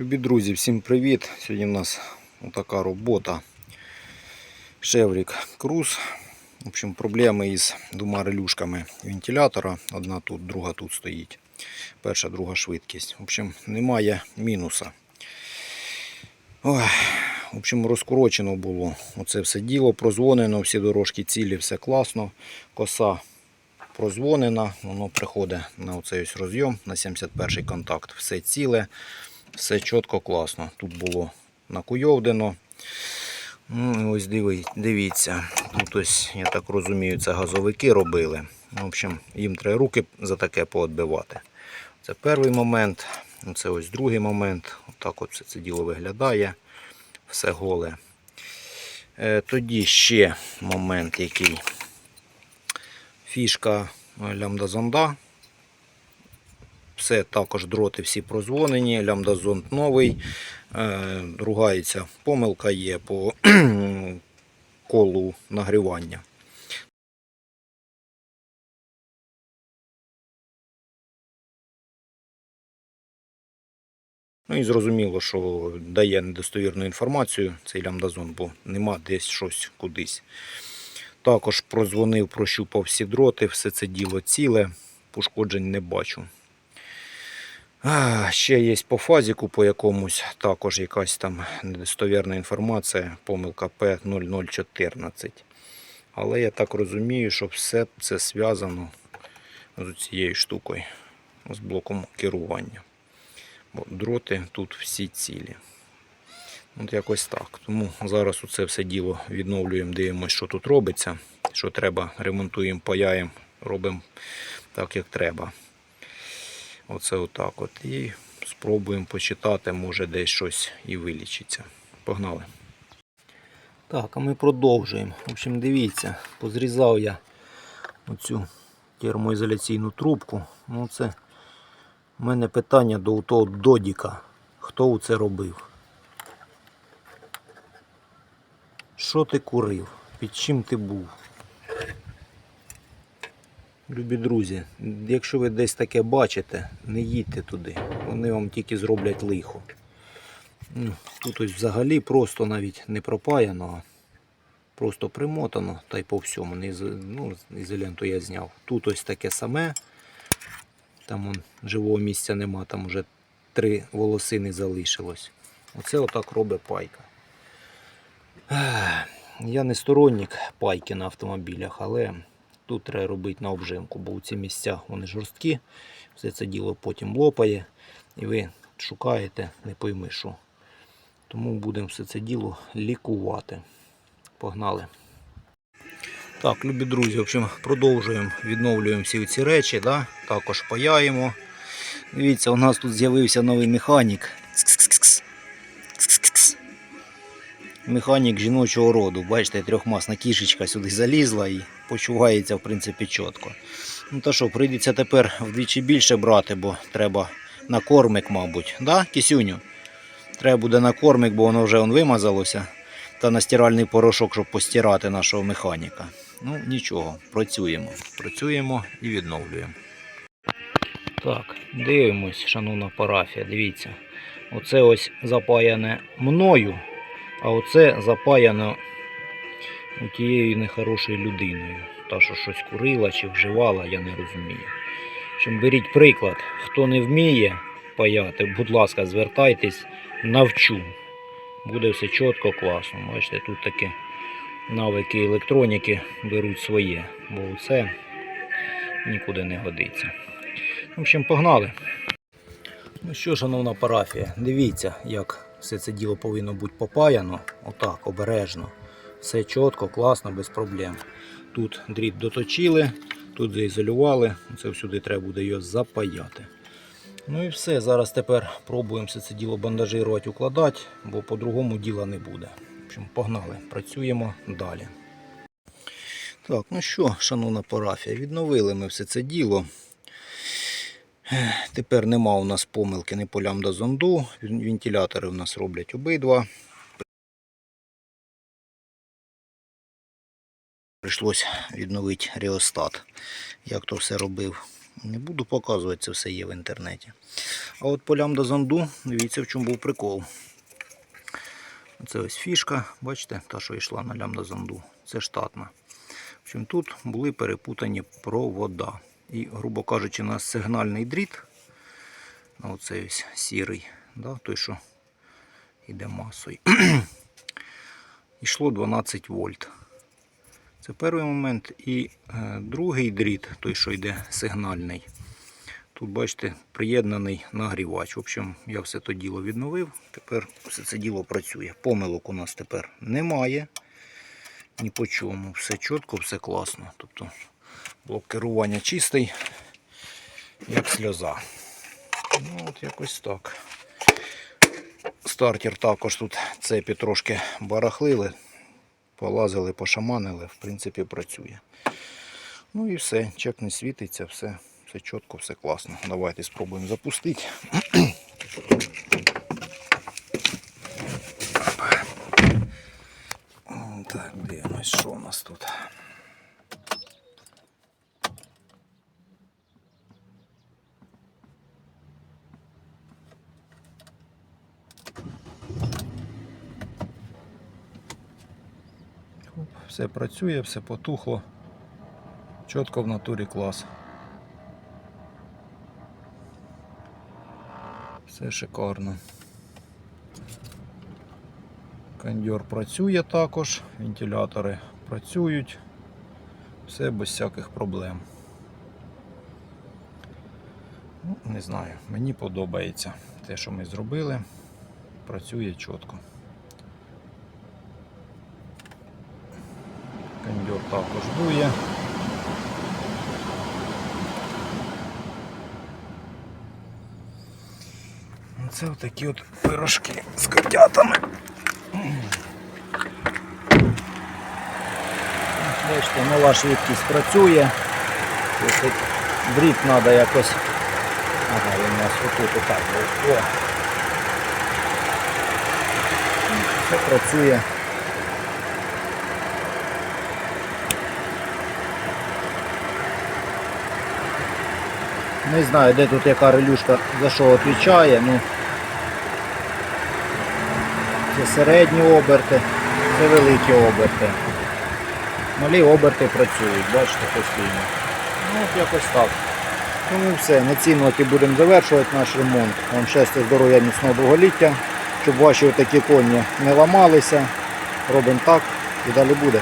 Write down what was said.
Любі друзі, всім привіт! Сьогодні у нас така робота. Шеврік Круз. В общем, проблеми із двома релюшками вентилятора. Одна тут, друга тут стоїть. Перша, друга швидкість. В общем, немає мінуса. Ой, в общем, розкорочено було. Оце все діло, прозвонено, всі дорожки цілі, все класно. Коса прозвонена, воно приходить на оцей ось розйом, на 71 контакт. Все ціле, все чітко, класно. Тут було накуйовдено. Ну, ось дивіться, тут ось, я так розумію, це газовики робили. В общем, їм треба руки за таке поотбивати. Це перший момент, це ось другий момент. Отак от все це діло виглядає. Все голе. Е, Тоді ще момент, який фішка лямбда зонда. Все також дроти всі прозвонені, лямбда зонд новий. Е, Ругається помилка є по колу нагрівання. Ну і зрозуміло, що дає недостовірну інформацію цей лямбдазон, бо нема десь щось кудись. Також прозвонив, прощупав всі дроти, все це діло ціле, пошкоджень не бачу. Ще є по фазіку по якомусь, також якась там недостовірна інформація, помилка P0014. Але я так розумію, що все це зв'язано з цією штукою, з блоком керування. Бо дроти тут всі цілі. От якось так. Тому зараз оце все діло відновлюємо, дивимося, що тут робиться. Що треба, ремонтуємо, паяємо, робимо так, як треба. Оце отак от. І спробуємо почитати, може десь щось і вилічиться. Погнали. Так, а ми продовжуємо. В общем, дивіться, позрізав я оцю термоізоляційну трубку. Ну, це у мене питання до того додіка. Хто це робив? Що ти курив? Під чим ти був? Любі друзі, якщо ви десь таке бачите, не їдьте туди. Вони вам тільки зроблять лихо. Ну, Тут ось взагалі просто навіть не пропаяно, просто примотано та й по всьому. Ну, ізоленту я зняв. Тут ось таке саме. Там он, живого місця нема, там вже три волосини залишилось. Оце отак робить пайка. Я не сторонник пайки на автомобілях, але тут треба робити на обжимку, бо ці місця вони жорсткі, все це діло потім лопає, і ви шукаєте, не пойми що. Тому будемо все це діло лікувати. Погнали. Так, любі друзі, в общем, продовжуємо, відновлюємо всі ці речі, да? також паяємо. Дивіться, у нас тут з'явився новий механік. Механік жіночого роду. Бачите, трьохмасна кішечка сюди залізла і почувається, в принципі, чітко. Ну та що, прийдеться тепер вдвічі більше брати, бо треба на кормик, мабуть. Да, кисюню? Треба буде на кормик, бо воно вже он вимазалося. Та на стиральний порошок, щоб постирати нашого механіка. Ну, нічого, працюємо. Працюємо і відновлюємо. Так, дивимось, шановна парафія, дивіться. Оце ось запаяне мною, а оце запаяно тією нехорошою людиною. Та, що щось курила чи вживала, я не розумію. Общем, беріть приклад, хто не вміє паяти, будь ласка, звертайтесь, навчу. Буде все чітко, класно. Бачите, тут такі навики електроніки беруть своє, бо це нікуди не годиться. В общем, погнали. Ну що, шановна парафія, дивіться, як все це діло повинно бути попаяно. Отак, обережно. Все чітко, класно, без проблем. Тут дріт доточили, тут заізолювали. Це всюди треба буде його запаяти. Ну і все. Зараз тепер пробуємо все це діло бандажирувати, укладати, бо по-другому діла не буде. В общем, погнали, працюємо далі. Так, ну що, шановна парафія, відновили ми все це діло. Тепер нема у нас помилки не по лямбда зонду. Вентилятори у нас роблять обидва. Прийшлось відновити реостат. Як то все робив, Не буду показувати, це все є в інтернеті. А от по лямбда зонду, дивіться, в чому був прикол. Це ось фішка, бачите, та, що йшла на лямбда зонду. Це штатна. В общем, тут були перепутані провода. І, грубо кажучи, у нас сигнальний дріт, оцей ось сірий, да, той, що йде масою. Йшло 12 вольт. Це перший момент. І е, другий дріт, той, що йде сигнальний. Тут, бачите, приєднаний нагрівач. В общем, я все то діло відновив. Тепер все це діло працює. Помилок у нас тепер немає. Ні по чому. Все чітко, все класно. Тобто блок керування чистий, як сльоза. Ну, от якось так. Стартер також тут цепі трошки барахлили. Полазили, пошаманили, в принципі, працює. Ну і все, чек не світиться, все, все чітко, все класно. Давайте спробуємо запустити. Так, дивимось, що у нас тут. Оп, Все працює, все потухло. Чітко в натурі клас. Все шикарно. Кондьор працює також, вентилятори працюють. Все без всяких проблем. Ну, не знаю, мені подобається те, що ми зробили. Працює чітко. Кондьор також дує. Це отакі от пирожки з котятами. Бачите, нова швидкість працює. Дріт треба якось. Ага, він у нас отут отак. Все працює. Не знаю, де тут яка релюшка за що відповідає, ну це середні оберти, це великі оберти. Малі оберти працюють, бачите, постійно. Ну от якось так. Тому все, на цій ноті будемо завершувати наш ремонт. Вам щастя, здоров'я, міцного довголіття, щоб ваші такі коні не ламалися. Робимо так і далі буде.